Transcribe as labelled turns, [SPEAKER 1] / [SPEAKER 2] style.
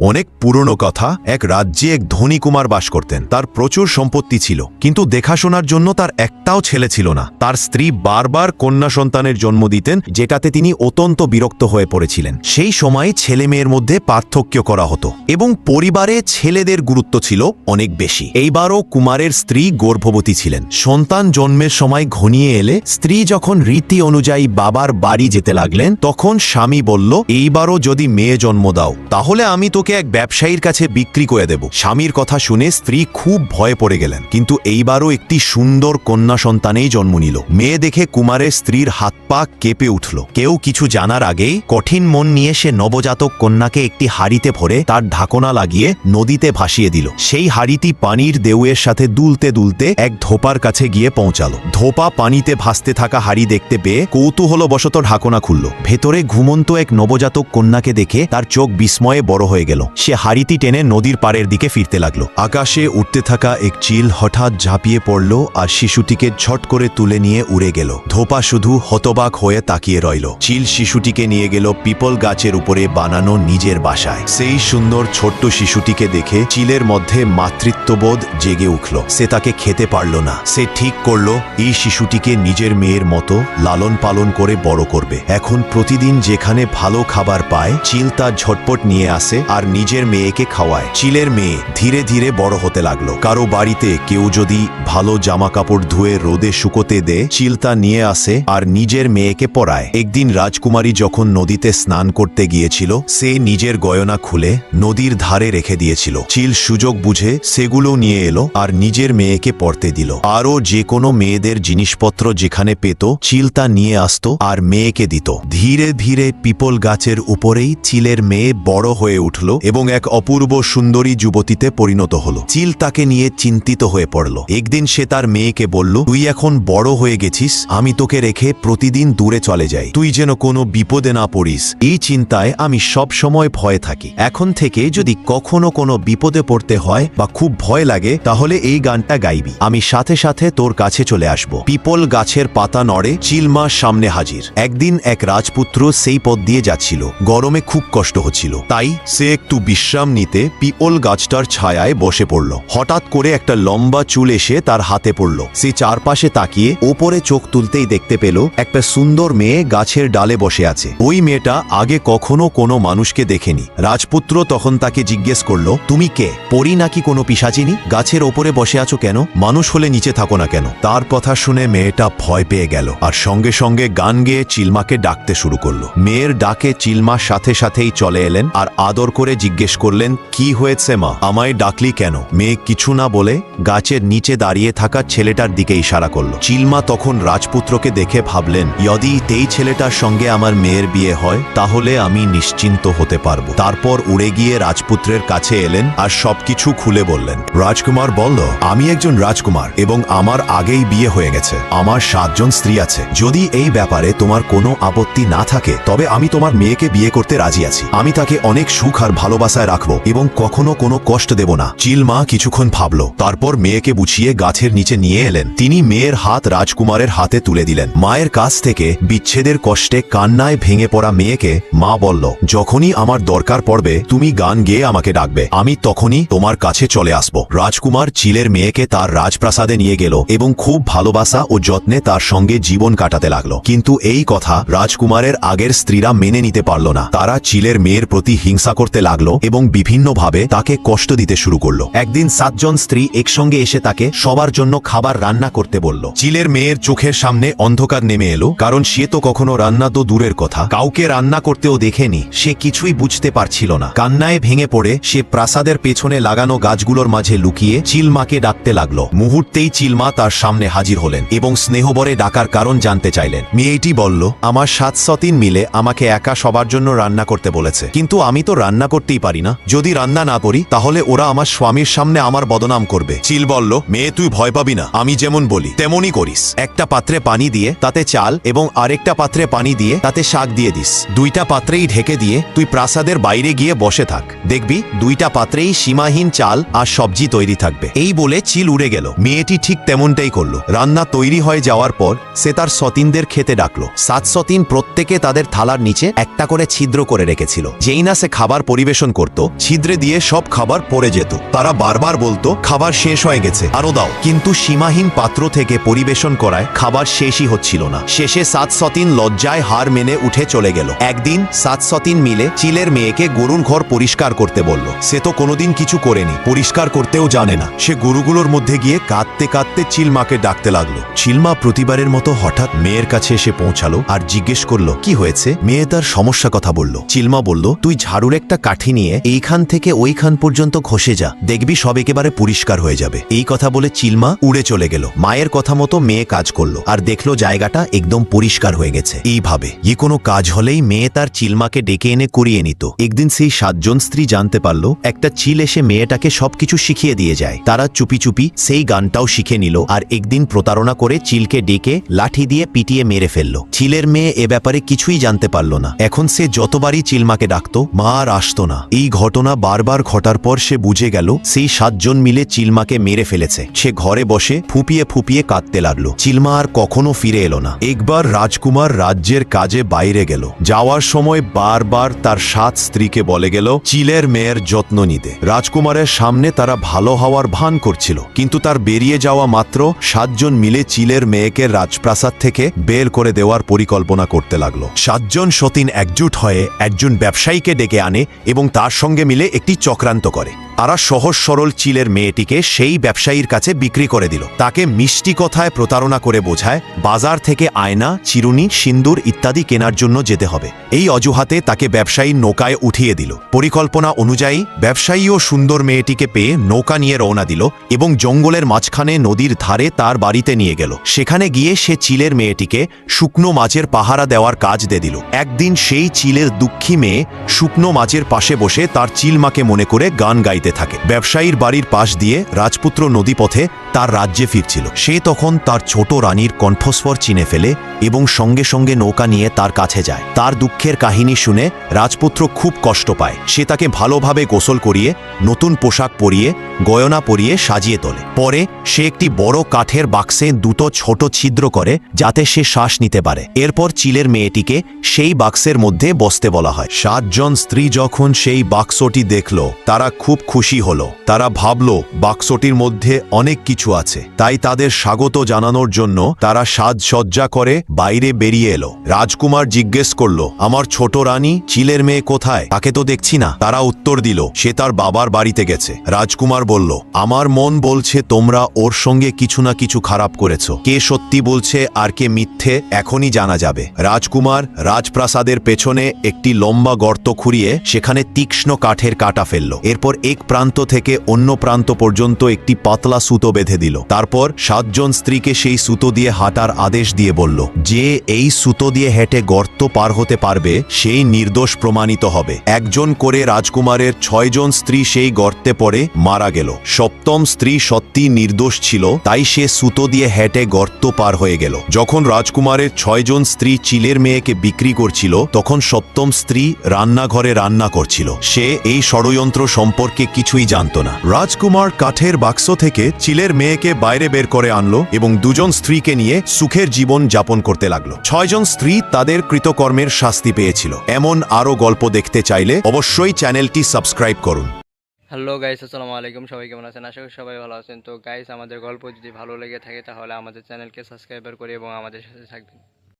[SPEAKER 1] অনেক পুরনো কথা, এক রাজ্যে এক ধনী কুমার বাস করতেন। তার প্রচুর সম্পত্তি ছিল, কিন্তু দেখাশোনার জন্য তার একটাও ছেলে ছিল না। তার স্ত্রী বারবার কন্যা সন্তানের জন্ম দিতেন, যেটাতে তিনি অত্যন্ত বিরক্ত হয়ে পড়েছিলেন। সেই সময় ছেলে মেয়ের মধ্যে পার্থক্য করা হতো, এবং পরিবারে ছেলেদের গুরুত্ব ছিল অনেক বেশি। এইবারও কুমারের স্ত্রী গর্ভবতী ছিলেন। সন্তান জন্মের সময় ঘনিয়ে এলে স্ত্রী যখন রীতি অনুযায়ী বাবার বাড়ি যেতে লাগলেন, তখন স্বামী বলল, এইবারও যদি মেয়ে জন্ম দাও, তাহলে আমি তোকে এক ব্যবসায়ীর কাছে বিক্রি করে দেব। স্বামীর কথা শুনে স্ত্রী খুব ভয়ে পড়ে গেলেন। কিন্তু এইবারও একটি সুন্দর কন্যা সন্তানেই জন্ম নিল। মেয়ে দেখে কুমারের স্ত্রীর হাত পা কেঁপে উঠল। কেউ কিছু জানার আগেই কঠিন মন নিয়ে সে নবজাতক কন্যাকে একটি হাড়িতে ভরে তার ঢাকনা লাগিয়ে নদীতে ভাসিয়ে দিল। সেই হাড়িটি পানির দেউয়ের সাথে দুলতে দুলতে এক ধোপার কাছে গিয়ে পৌঁছালো। ধোপা পানিতে ভাসতে থাকা হাড়ি দেখতে পেয়ে কৌতূহলবশত ঢাকনা খুলল। ভেতরে ঘুমন্ত এক নবজাতক কন্যাকে দেখে তার চোখ বিস্ময়ে বড় হয়ে গেল। সে হাড়িটি টেনে নদীর পাড়ের দিকে ফিরতে লাগল। আকাশে উঠতে থাকা এক চিল হঠাৎ ঝাঁপিয়ে পড়ল আর শিশুটিকে ঝট করে তুলে নিয়ে উড়ে গেল। ধোপা শুধু হতবাক হয়ে তাকিয়ে রইল। চিল শিশুটিকে নিয়ে গেল পিপল গাছের উপরে বানানো নিজের বাসায়। সেই সুন্দর ছোট্ট শিশুটিকে দেখে চিলের মধ্যে মাতৃত্ববোধ জেগে উঠল। সে তাকে খেতে পারল না। সে ঠিক করল, এই শিশুটিকে নিজের মেয়ের মতো লালন পালন করে বড় করবে। এখন প্রতিদিন যেখানে ভালো খাবার পায়, চিল তা ঝটপট নিয়ে আসে আর নিজের মেয়েকে খাওয়ায়। চিলের মেয়ে ধীরে ধীরে বড় হতে লাগল। কারও বাড়িতে কেউ যদি ভালো জামা কাপড় ধুয়ে রোদে শুকোতে দে, চিল তা নিয়ে আসে আর নিজের মেয়েকে পরায় একদিন রাজকুমারী যখন নদীতে স্নান করতে গিয়েছিল, সে নিজের গয়না খুলে নদীর ধারে রেখে দিয়েছিল। চিল সুযোগ বুঝে সেগুলো নিয়ে এলো আর নিজের মেয়েকে পড়তে দিল। আরও যে কোনো মেয়েদের জিনিসপত্র যেখানে পেত, চিল তা নিয়ে আসতো আর মেয়েকে দিত। ধীরে ধীরে পিপল গাছের উপরেই চিলের মেয়ে বড় হয়ে উঠল এবং এক অপূর্ব সুন্দরী যুবতীতে পরিণত হলো। চিল তাকে নিয়ে চিন্তিত হয়ে পড়ল। একদিন সে তার মেয়েকে বলল, তুই এখন বড় হয়ে গেছিস, আমি তোকে রেখে প্রতিদিন দূরে চলে যাই। তুই যেন কোনো বিপদে না পড়িস। এই চিন্তায় আমি সব সময় ভয়ে থাকি। এখন থেকে যদি কখনো কোনো বিপদে পড়তে হয় বা খুব ভয় লাগে, তাহলে এই গানটা গাইবি। আমি সাথে সাথে তোর কাছে চলে আসব। পিপল গাছের পাতা নড়ে চিলমা সামনে হাজির। একদিন এক রাজপুত্র সেই পথ দিয়ে যাচ্ছিল। গরমে খুব কষ্ট হচ্ছিল। তাই সে একটু বিশ্রাম নিতে পিপল গাছটার ছায়ায় বসে পড়ল। হঠাৎ করে একটা লম্বা চুল এসে তার হাতে পড়ল। সে চারপাশে তাকিয়ে ওপরে চোখ তুলতেই দেখতে পেল, একটা সুন্দর মেয়ে গাছের ডালে বসে আছে। ওই মেয়েটা আগে কখনো কোনো মানুষকে দেখেনি। রাজপুত্র তখন তাকে জিজ্ঞেস করল, তুমি কে? পরি নাকি কোনো পিসাচিনি? গাছের ওপরে বসে আছো কেন? মানুষ হলে নিচে থাকো না কেন? তার কথা শুনে মেয়েটা ভয় পেয়ে গেল আর সঙ্গে সঙ্গে গান গেয়ে চিলমাকে ডাকতে শুরু করল। মেয়ের ডাকে চিলমা সাথে সাথেই চলে এলেন আর আদর করে জিজ্ঞেস করলেন, কি হয়েছে মা? আমায় ডাকলি কেন? মেয়ে কিছু না বলে গাছের নিচে দাঁড়িয়ে থাকা ছেলেটার দিকে ইশারা করল। চিলমা তখন রাজপুত্রকে দেখে ভাবলেন, যদি এই ছেলেটার সঙ্গে আমার মেয়ের বিয়ে হয়, তাহলে আমি নিশ্চিন্ত হতে পারব। তারপর উড়ে গিয়ে রাজপুত্রের কাছে এলেন আর সবকিছু খুলে বললেন, রাজকুমার বলল আমি একজন রাজকুমার এবং আমার আগেই বিয়ে হয়ে গেছে। আমার সাতজন স্ত্রী আছে। যদি এই ব্যাপারে তোমার কোনো আপত্তি না থাকে, তবে আমি তোমার মেয়েকে বিয়ে করতে রাজি আছি। আমি তাকে অনেক সুখ আর ভালোবাসায় রাখব এবং কখনো কোনো কষ্ট দেব না। চিলমা কিছুক্ষণ ভাবল, তারপর মেয়েকে বুঝিয়ে গাছের নিচে নিয়ে এলেন। তিনি মেয়ের হাত রাজকুমারের হাতে তুলে দিলেন। মায়ের কাছ থেকে বিচ্ছেদের কষ্টে কান্নায় ভেঙে পড়া মেয়েকে মা বলল, যখনই আমার দরকার পড়বে, তুমি গান গেয়ে আমাকে ডাকবে। আমি তখনই তোমার কাছে চলে আসব। রাজকুমার চিলের মেয়েকে তার রাজপ্রাসাদে নিয়ে গেল এবং খুব ভালোবাসা ও যত্নে তার সঙ্গে জীবন কাটাতে লাগল। কিন্তু এই কথা রাজকুমারের আগের স্ত্রীরা মেনে নিতে পারল না। তারা চিলের মেয়ের প্রতি হিংসা করতে লাগল। এবং বিভিন্নভাবে তাকে কষ্ট দিতে শুরু করল। একদিন সাতজন স্ত্রী একসঙ্গে এসে তাকে সবার জন্য খাবার রান্না করতে বলল। চিলের মেয়ের চোখের সামনে অন্ধকার নেমে এলো, কারণ সে তো কখনো রান্না তো দূরের কথা। কাউকে রান্না করতেও দেখেনি, সে কিছুই বুঝতে পারছিল না। কান্নায় ভেঙে পড়ে, সে প্রাসাদের পেছনে লাগানো গাছগুলোর মাঝে লুকিয়ে চিলমাকে ডাকতে লাগল। মুহূর্তেই চিলমা তার সামনে হাজির হলেন এবং স্নেহবরে ডাকার কারণ জানতে চাইলেন। মেয়েটি বলল, আমার সাত সতিন মিলে আমাকে একা সবার জন্য রান্না করতে বলেছে, কিন্তু আমি তো রান্না করতেই পারি না। যদি রান্না না করি, তাহলে ওরা আমার স্বামীর সামনে আমার বদনাম করবে। চিল বলল, মেয়ে, তুই ভয় পাবি না। আমি যেমন বলি, তেমনই করিস। একটা পাত্রে পানি দিয়ে, তাতে চাল এবং আরেকটা পাত্রে পানি দিয়ে, তাতে শাক দিয়ে দিস। দুইটা পাত্রেই ঢেকে দিয়ে, তুই প্রাসাদের বাইরে গিয়ে বসে থাক। দেখবি, দুইটা পাত্রেই সীমাহীন চাল আর সবজি তৈরি থাকবে। এই বলে চিল উড়ে গেল। মেয়েটি ঠিক তেমনটাই করল। রান্না তৈরি হয়ে যাওয়ার পর, সে তার সতীনদের খেতে ডাকলো। সাত সতীন প্রত্যেকে তাদের থালার নিচে একটা করে ছিদ্র করে রেখেছিল। যেই না সে খাবার পরিবেশন পরিবেশন করত, ছিদ্রে দিয়ে সব খাবার পড়ে যেত। তারা বারবার বলতো, খাবার শেষ হয়ে গেছে, আরও দাও। কিন্তু সীমাহীন পাত্র থেকে পরিবেশন করায় খাবার শেষই হচ্ছিল না। শেষে সাত সতিন লজ্জায় হার মেনে উঠে চলে গেল। একদিন সাত সতিন মিলে চিলের মেয়েকে গরুর ঘর পরিষ্কার করতে বলল। সে তো কোনোদিন কিছু করেনি, পরিষ্কার করতেও জানে না। সে গরুগুলোর মধ্যে গিয়ে কাঁদতে কাঁদতে চিলমাকে ডাকতে লাগল। চিলমা প্রতিবারের মতো হঠাৎ মেয়ের কাছে এসে পৌঁছালো আর জিজ্ঞেস করল, কি হয়েছে? মেয়ে তার সমস্যা কথা বলল। চিলমা বলল, তুই ঝাড়ুর একটা কাঠি নিয়ে এইখান থেকে ওইখান পর্যন্ত ঘষে যা। দেখবি সব একেবারে পরিষ্কার হয়ে যাবে। এই কথা বলে চিলমা উড়ে চলে গেল। মায়ের কথা মতো মেয়ে কাজ করল আর দেখল জায়গাটা একদম পরিষ্কার হয়ে গেছে। এইভাবে যে কোনো কাজ হলেই মেয়ে তার চিলমাকে ডেকে এনে করিয়ে নিত। একদিন সেই সাতজন স্ত্রী জানতে পারল, একটা চিল এসে মেয়েটাকে সবকিছু শিখিয়ে দিয়ে যায়। তারা চুপি চুপি সেই গানটাও শিখে নিল আর একদিন প্রতারণা করে চিলকে ডেকে লাঠি দিয়ে পিটিয়ে মেরে ফেলল। চিলের মেয়ে এ ব্যাপারে কিছুই জানতে পারল না। এখন সে যতবারই চিলমাকে ডাকতো, মা আর আসতো না এই ঘটনা বারবার ঘটার পর সে বুঝে গেল, সেই সাতজন মিলে চিলমাকে মেরে ফেলেছে। সে ঘরে বসে ফুপিয়ে ফুপিয়ে কাঁদতে লাগল। চিলমা আর কখনো ফিরে এলো না। একবার রাজকুমার রাজ্যের কাজে বাইরে গেল। যাওয়ার সময় বারবার তার সাত স্ত্রীকে বলে গেল, চিলের মেয়ের যত্ন নিতে। রাজকুমারের সামনে তারা ভালো হওয়ার ভান করছিল, কিন্তু তার বেরিয়ে যাওয়া মাত্র সাতজন মিলে চিলের মেয়েকে রাজপ্রাসাদ থেকে বের করে দেওয়ার পরিকল্পনা করতে লাগল। সাতজন সতীন একজুট হয়ে একজন ব্যবসায়ীকে ডেকে আনে এবং তার সঙ্গে মিলে একটি চক্রান্ত করে। তারা সহজ সরল চিলের মেয়েটিকে সেই ব্যবসায়ীর কাছে বিক্রি করে দিল। তাকে মিষ্টি কথায় প্রতারণা করে বোঝায়, বাজার থেকে আয়না, চিরুনি, সিন্দুর ইত্যাদি কেনার জন্য যেতে হবে। এই অজুহাতে তাকে ব্যবসায়ী নৌকায় উঠিয়ে দিল। পরিকল্পনা অনুযায়ী ব্যবসায়ীও সুন্দর মেয়েটিকে পেয়ে নৌকা নিয়ে রওনা দিল এবং জঙ্গলের মাঝখানে নদীর ধারে তার বাড়িতে নিয়ে গেল। সেখানে গিয়ে সে চিলের মেয়েটিকে শুকনো মাছের পাহারা দেওয়ার কাজ দিয়ে দিল। একদিন সেই চিলের দুঃখী মেয়ে শুকনো মাছের পাশে বসে তার চিলমাকে মনে করে গান গাইতে থাকে। ব্যবসায়ীর বাড়ির পাশ দিয়ে রাজপুত্র নদীপথে তার রাজ্যে ফিরছিল। সে তখন তার ছোট রানীর কণ্ঠস্বর চিনে ফেলে এবং সঙ্গে সঙ্গে নৌকা নিয়ে তার কাছে যায়। তার দুঃখের কাহিনী শুনে রাজপুত্র খুব কষ্ট পায়। সে তাকে ভালোভাবে গোসল করিয়ে, নতুন পোশাক পরিয়ে, গয়না পরিয়ে সাজিয়ে তোলে। পরে সে একটি বড় কাঠের বাক্সে দুটো ছোট ছিদ্র করে যাতে সে শ্বাস নিতে পারে। এরপর চিলের মেয়েটিকে সেই বাক্সের মধ্যে বসতে বলা হয়। সাতজন স্ত্রী যখন সেই বাক্সটি দেখল, তারা খুব খুশি হল। তারা ভাবল, বাক্সটির মধ্যে অনেক কিছু আছে। তাই তাদের স্বাগত জানানোর জন্য তারা সাজসজ্জা করে বাইরে বেরিয়ে এলো। রাজকুমার জিজ্ঞেস করল, আমার ছোট রানী, চিলের মেয়ে কোথায়? তাকে তো দেখছি না। তারা উত্তর দিল, সে তার বাবার বাড়িতে গেছে। রাজকুমার বলল, আমার মন বলছে তোমরা ওর সঙ্গে কিছু না কিছু খারাপ করেছ। কে সত্যি বলছে আর কে মিথ্যে, এখনই জানা যাবে। রাজকুমার রাজপ্রাসাদের পেছনে একটি লম্বা গর্ত খুঁড়িয়ে সেখানে তীক্ষ্ণ কাঠের কাটা ফেলল। এরপর এক প্রান্ত থেকে অন্য প্রান্ত পর্যন্ত একটি পাতলা সুতো বেঁধে দিল। তারপর সাতজন স্ত্রীকে সেই সুতো দিয়ে হাঁটার আদেশ দিয়ে বলল, যে এই সুতো দিয়ে হেঁটে গর্ত পার হতে পারবে, সেই নির্দোষ প্রমাণিত হবে। একজন করে রাজকুমারের ছয়জন স্ত্রী সেই গর্তে পড়ে মারা গেল। সপ্তম স্ত্রী সত্যি নির্দোষ ছিল, তাই সে সুতো দিয়ে হেঁটে গর্ত পার হয়ে গেল। যখন রাজকুমারের ছয়জন স্ত্রী চিলের মেয়েকে বিক্রি করছিল, তখন সপ্তম স্ত্রী রান্নাঘরে রান্না করছিল। সে এই ষড়যন্ত্র সম্পর্কে কিছুই জানত না। রাজকুমার কাঠের বাক্স থেকে চিলের মেয়েকে বাইরে বের করে আনলো এবং দুজন স্ত্রীকে নিয়ে সুখের জীবন যাপন করতে লাগল। ছয়জন স্ত্রী তাদের কৃতকর্মের শাস্তি পেয়েছিল। এমন আরও গল্প দেখতে চাইলে অবশ্যই চ্যানেলটি সাবস্ক্রাইব করুন।
[SPEAKER 2] হ্যালো গাইস, আসসালামু আলাইকুম। সবাই কেমন আছেন? আশা করি সবাই ভালো আছেন। তো গাইস, আমাদের গল্প যদি ভালো লেগে থাকে, তাহলে আমাদের চ্যানেলকে সাবস্ক্রাইবার করে এবং আমাদের সাথে থাকবেন।